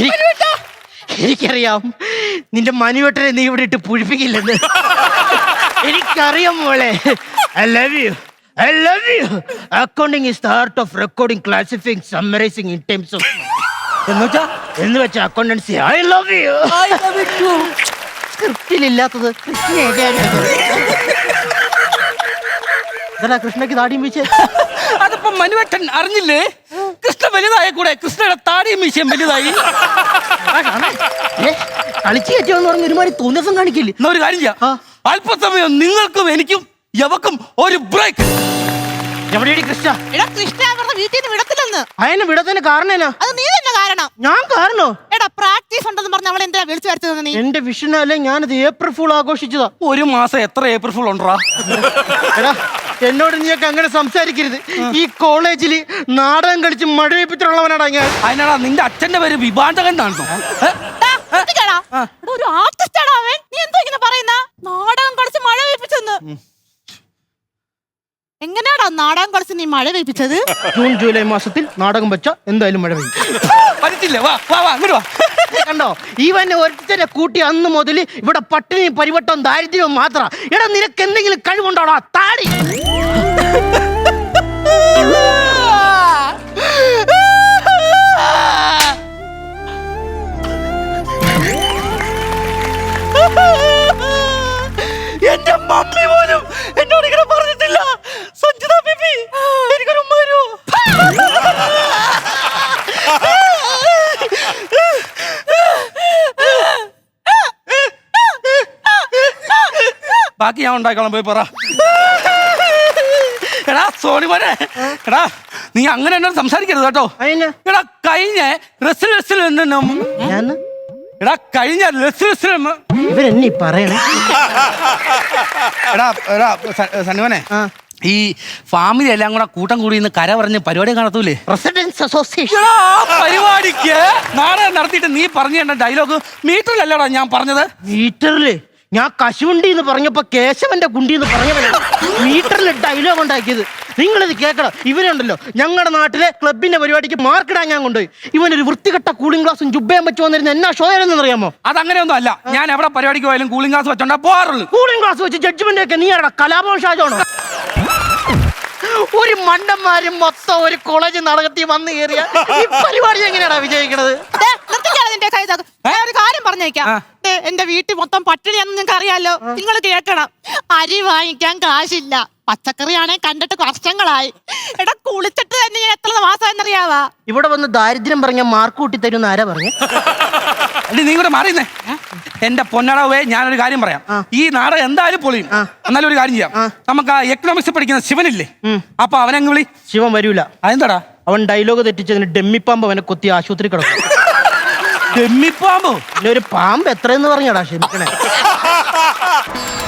എനിക്ക് എനിക്കറിയാം. നിന്റെ മനുവേട്ടനെ നീ ഇവിടെ ഇട്ട് പുഴിപ്പിക്കില്ലെന്ന്. എനിക്കറിയാം മോളെ. I love you I love you accounting is the art of recording classifying summarising in times of എന്ന് വെച്ചാ? എന്ന് വെച്ചാ അക്കൗണ്ടൻസി ഐ ലവ് യു സ്ക്രിപ്റ്റിലില്ലാത്തത് കൃഷ്ണ കൃഷ്ണയ്ക്ക് താടിയും വീശേ? അതിപ്പോ മനുവേട്ടൻ അറിഞ്ഞില്ലേ? കൃഷ്ണ വലുതായ കൂടെ കൃഷ്ണയുടെ താടിയും മീശയും വലുതായി. കളിച്ചു കയറ്റിയെന്ന് പറഞ്ഞ ഒരുമാതിരി തോന്നിയസം കാണിക്കില്ലേ? എന്നാ ഒരു കാര്യം ചെയ്യാം. അല്പസമയം നിങ്ങൾക്കും എനിക്കും യവക്കും ഒരു ബ്രേക്ക്. എവിടെയാണ് കൃഷ്ണ? എടാ കൃഷ്ണ അവരുടെ വീട്ടിൽ നിന്ന് വിടത്തില്ലെന്ന്. അയനെ വിടത്തിന് കാരണം എന്നാ അത് നീ തന്നെ കാരണം. ഞാൻ കാരണോ? എടാ പ്രാക്ടീസ് ഉണ്ടെന്ന് പറഞ്ഞ അവളെ എന്തിനാ വിളിച്ചു വരുത്തത് നീ? എന്റെ വിഷുനല്ലേ ഞാനത് ഏപ്രിൽ ഫുൾ ആഘോഷിച്ചതാ. ഒരു മാസം എത്ര ഏപ്രിൽ ഫുൾ ഉണ്ടാ എടാ എന്നോട് നീയൊക്കെ അങ്ങനെ സംസാരിക്കരുത്. ഈ കോളേജിൽ നാടകം കളിച്ച് മഴയിപ്പിച്ചിട്ടുള്ളവനാടാ ഞാൻ. അതിനാടാ നിന്റെ അച്ഛന്റെ പേര് വിഭാഗം എന്നാണോ ടാ, നിർത്തിക്കടാ. എടാ, ഒരു ആർട്ടിസ്റ്റ് ആടാ അവൻ. നീ എന്തോ ഇങ്ങനെ പറയുന്ന? നാടകം കളിച്ച് മഴ പെയ്പ്പിച്ചെന്ന് എങ്ങനെയാടാ നാടകം കളിച്ച് നീ മഴ പെയ്പ്പിച്ചത് ജൂൺ ജൂലൈ മാസത്തിൽ നാടകം വെച്ച എന്തായാലും മഴ പെയ്യും. പറ്റില്ല വാ വാ വാ അങ്ങോട്ട് വാ. കണ്ടോ? ഇവനെ ഒരുത്തരെ കൂട്ടി അന്ന് മുതൽ ഇവിടെ പട്ടിണിയും പരിവട്ടവും ദാരിദ്ര്യവും മാത്രം. എടാ നിനക്ക് എന്തെങ്കിലും കഴിവുണ്ടോടാ? താടി. എന്റെ മമ്മി പോലും എന്നോട് ഇങ്ങനെ പറഞ്ഞിട്ടില്ല. സഞ്ജിത ബിബി എനിക്കൊരു ഉമ്മ തരൂ. ബാക്കി ഞാൻ ഉണ്ടാക്കണം പോയി പറ. സോണി മോനെ. എടാ നീ അങ്ങനെ എന്നോട് സംസാരിക്കരുത് കേട്ടോ. എടാ കഴിഞ്ഞ റസ് ഞാൻ എടാ കഴിഞ്ഞ റെസിഡൻസിൽ ഇവരെന്നെ പറയണേ. എടാ എടാ സ- ഈ ഫാമിലി എല്ലാം കൂടെ കൂട്ടം കൂടി ഇന്ന് കര പറഞ്ഞ് പരിപാടി കാണത്തൂലേ? റെസിഡൻസ് അസോസിയേഷൻ പരിപാടിക്ക് നാളെ നടത്തിയിട്ട് നീ പറഞ്ഞ ഡയലോഗ് മീറ്ററിലല്ലടാ ഞാൻ പറഞ്ഞത്? മീറ്ററിൽ? ഞാൻ കശുണ്ടി എന്ന് പറഞ്ഞപ്പോ കേശവന്റെ ഗുണ്ടി എന്ന് പറഞ്ഞവനാണ് മീറ്ററിൽ ഡയലോഗ് ഉണ്ടാക്കിയത്. നിങ്ങളിത് കേൾക്കണം. ഇവനുണ്ടല്ലോ ഞങ്ങളുടെ നാട്ടിലെ ക്ലബിന്റെ പരിപാടിക്ക് മാർക്കിടാൻ ഞാൻ കൊണ്ടുപോയി. ഇവനൊരു വൃത്തികെട്ട കൂളിംഗ് ഗ്ലാസും ജുബയും വെച്ച് വന്നിരുന്ന എന്നാ ഷോ ആയിരുന്നു അറിയാമോ അതങ്ങനെയൊന്നും അല്ല. ഞാൻ എവിടെ പരിപാടിക്ക് പോയാലും കൂളിംഗ് ഗ്ലാസ് വെച്ചോണ്ടാ പോകാറുള്ളൂ കൂളിംഗ് ഗ്ലാസ് വെച്ച് ജഡ്ജ്മെന്റ് ഒക്കെ നീ ആടാ കലാഭവൻ ഷാജാണോ? ഒരു മണ്ടന്മാരും മൊത്തം ഒരു കോളേജ് നടത്തി വന്നു കയറിയ ഈ പരിപാടി എങ്ങനെയാടാ വിജയിക്കണത്? ഒരു കാര്യം പറഞ്ഞേക്കാം. എന്റെ വീട്ടിൽ മൊത്തം പട്ടിണിയാണെന്ന് നിങ്ങൾക്ക് അറിയാലോ? നിങ്ങൾ കേൾക്കണം. അരി വാങ്ങിക്കാൻ കാശില്ല. പച്ചക്കറിയാണെ കണ്ടിട്ട് വർഷങ്ങളായി. എടാ കുളിച്ചിട്ട് തന്നെ ഞാൻ എത്ര മാസം എന്നറിയാവാ ഇവിടെ വന്ന് ദാരിദ്ര്യം പറഞ്ഞ മാർക്ക് കൂട്ടി തരുന്ന ആരാ പറഞ്ഞു? അല്ലെ നീ മാറിയുന്നേ എന്റെ പൊന്നടവേ ഞാനൊരു കാര്യം പറയാം. ഈ നാടകം എന്തായാലും പൊളിയും. എന്നാലും ഒരു കാര്യം ചെയ്യാം. നമുക്ക് ആ എക്കണോമിക്സ് പഠിക്കുന്ന ശിവനില്ലേ. അപ്പൊ അവനങ്ങ് വിളി. ശിവൻ വരൂല. അതെന്താടാ? അവൻ ഡയലോഗ് തെറ്റിച്ചതിന് ഡെമ്മിപ്പാമ്പ് അവനെ കൊത്തി ആശുപത്രി കിടക്കും. ഡെമ്മിപ്പാമ്പോ പിന്നെ ഒരു പാമ്പ് എത്രയെന്ന് പറഞ്ഞടാ ക്ഷമിക്കണേ